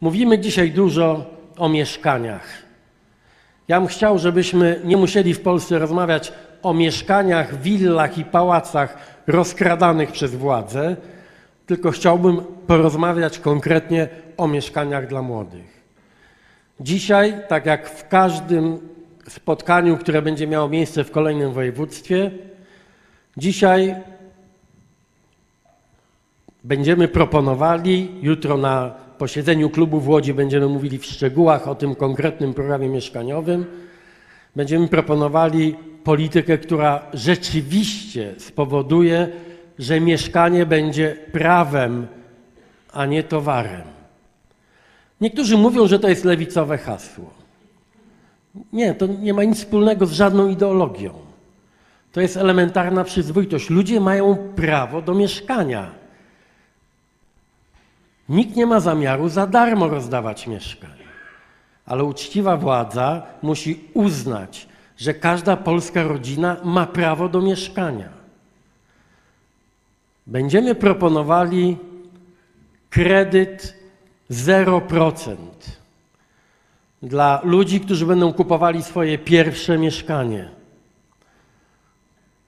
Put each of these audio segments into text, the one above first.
Mówimy dzisiaj dużo o mieszkaniach. Ja bym chciał, żebyśmy nie musieli w Polsce rozmawiać o mieszkaniach, willach i pałacach rozkradanych przez władzę, tylko chciałbym porozmawiać konkretnie o mieszkaniach dla młodych. Dzisiaj, tak jak w każdym spotkaniu, które będzie miało miejsce w kolejnym województwie, dzisiaj będziemy proponowali, jutro na posiedzeniu klubu w Łodzi będziemy mówili w szczegółach o tym konkretnym programie mieszkaniowym, będziemy proponowali politykę, która rzeczywiście spowoduje, że mieszkanie będzie prawem, a nie towarem. Niektórzy mówią, że to jest lewicowe hasło. Nie, to nie ma nic wspólnego z żadną ideologią. To jest elementarna przyzwoitość. Ludzie mają prawo do mieszkania. Nikt nie ma zamiaru za darmo rozdawać mieszkań. Ale uczciwa władza musi uznać, że każda polska rodzina ma prawo do mieszkania. Będziemy proponowali kredyt 0% dla ludzi, którzy będą kupowali swoje pierwsze mieszkanie.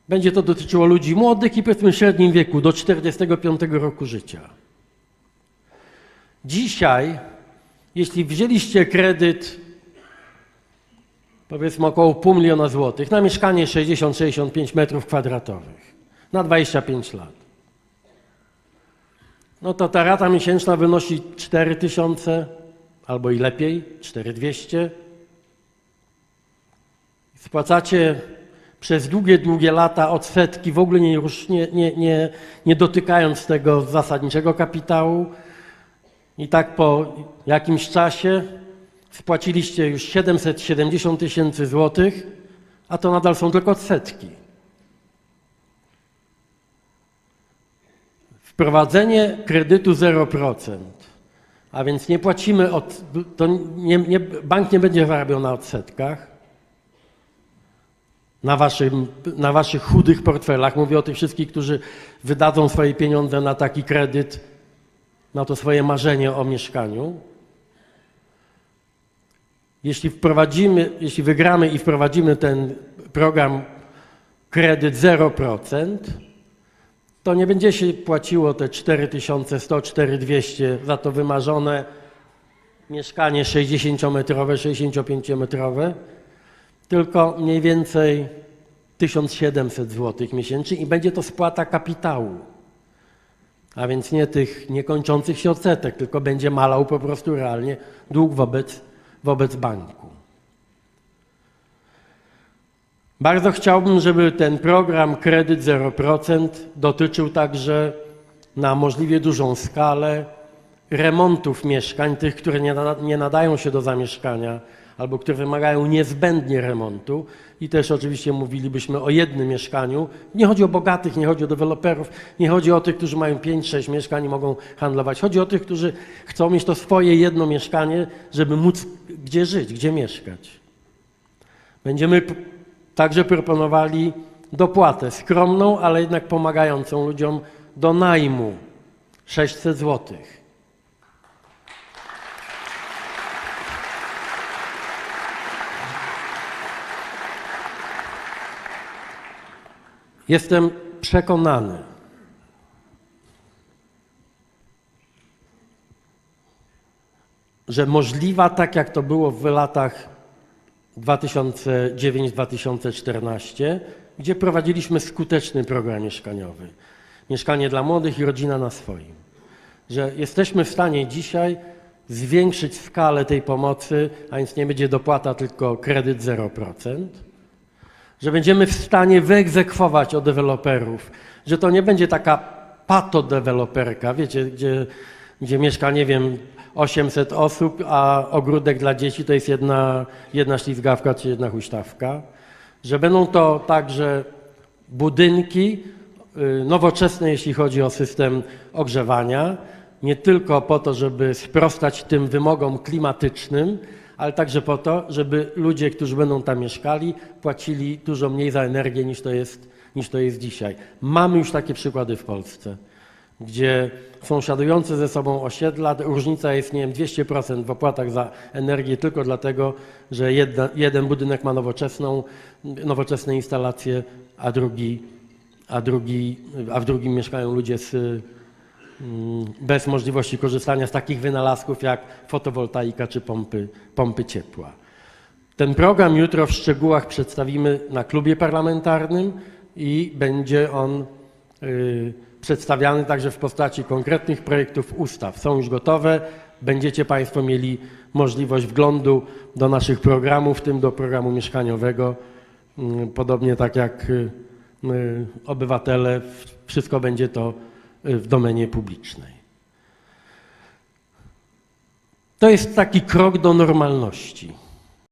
Będzie to dotyczyło ludzi młodych i powiedzmy średnim wieku, do 45 roku życia. Dzisiaj, jeśli wzięliście kredyt, powiedzmy około pół miliona złotych, na mieszkanie 60-65 metrów kwadratowych, na 25 lat, no to ta rata miesięczna wynosi 4 tysiące albo i lepiej, 4200. Spłacacie przez długie, długie lata odsetki, w ogóle nie, nie, nie, nie dotykając tego zasadniczego kapitału. I tak po jakimś czasie spłaciliście już 770 tysięcy złotych, a to nadal są tylko odsetki. Wprowadzenie kredytu 0%, a więc nie płacimy, od, to nie, nie, bank nie będzie zarabiał na odsetkach, na, waszym, na waszych chudych portfelach. Mówię o tych wszystkich, którzy wydadzą swoje pieniądze na taki kredyt, na to swoje marzenie o mieszkaniu. Jeśli wprowadzimy, jeśli wygramy i wprowadzimy ten program kredyt 0%, to nie będzie się płaciło te 4100, 4200 za to wymarzone mieszkanie 60-metrowe, 65-metrowe, tylko mniej więcej 1700 zł miesięcznie i będzie to spłata kapitału. A więc nie tych niekończących się odsetek, tylko będzie malał po prostu realnie dług wobec, wobec banku. Bardzo chciałbym, żeby ten program Kredyt 0% dotyczył także na możliwie dużą skalę remontów mieszkań, tych, które nie, nie nadają się do zamieszkania albo które wymagają niezbędnie remontu. I też oczywiście mówilibyśmy o jednym mieszkaniu. Nie chodzi o bogatych, nie chodzi o deweloperów, nie chodzi o tych, którzy mają 5-6 mieszkań i mogą handlować. Chodzi o tych, którzy chcą mieć to swoje jedno mieszkanie, żeby móc gdzie żyć, gdzie mieszkać. Będziemy także proponowali dopłatę skromną, ale jednak pomagającą ludziom do najmu 600 złotych. Jestem przekonany, że możliwa, tak jak to było w latach 2009-2014, gdzie prowadziliśmy skuteczny program mieszkaniowy. Mieszkanie dla młodych i rodzina na swoim. Że jesteśmy w stanie dzisiaj zwiększyć skalę tej pomocy, a więc nie będzie dopłata, tylko kredyt 0%. Że będziemy w stanie wyegzekwować od deweloperów, że to nie będzie taka patodeweloperka, wiecie, gdzie, gdzie mieszka, nie wiem, 800 osób, a ogródek dla dzieci to jest jedna, jedna ślizgawka czy jedna huśtawka. Że będą to także budynki y, nowoczesne, jeśli chodzi o system ogrzewania, nie tylko po to, żeby sprostać tym wymogom klimatycznym, ale także po to, żeby ludzie, którzy będą tam mieszkali, płacili dużo mniej za energię niż to jest, niż to jest dzisiaj. Mamy już takie przykłady w Polsce. gdzie sąsiadujące ze sobą osiedla, różnica jest, nie wiem, 200% w opłatach za energię tylko dlatego, że jedna, jeden budynek ma nowoczesną, nowoczesne instalacje, a drugi, a drugi, a w drugim mieszkają ludzie z, bez możliwości korzystania z takich wynalazków jak fotowoltaika czy pompy, pompy ciepła. Ten program jutro w szczegółach przedstawimy na klubie parlamentarnym i będzie on y, przedstawiany także w postaci konkretnych projektów ustaw. Są już gotowe. Będziecie Państwo mieli możliwość wglądu do naszych programów, w tym do programu mieszkaniowego. Y, Podobnie tak jak y, y, obywatele, wszystko będzie to w domenie publicznej. To jest taki krok do normalności.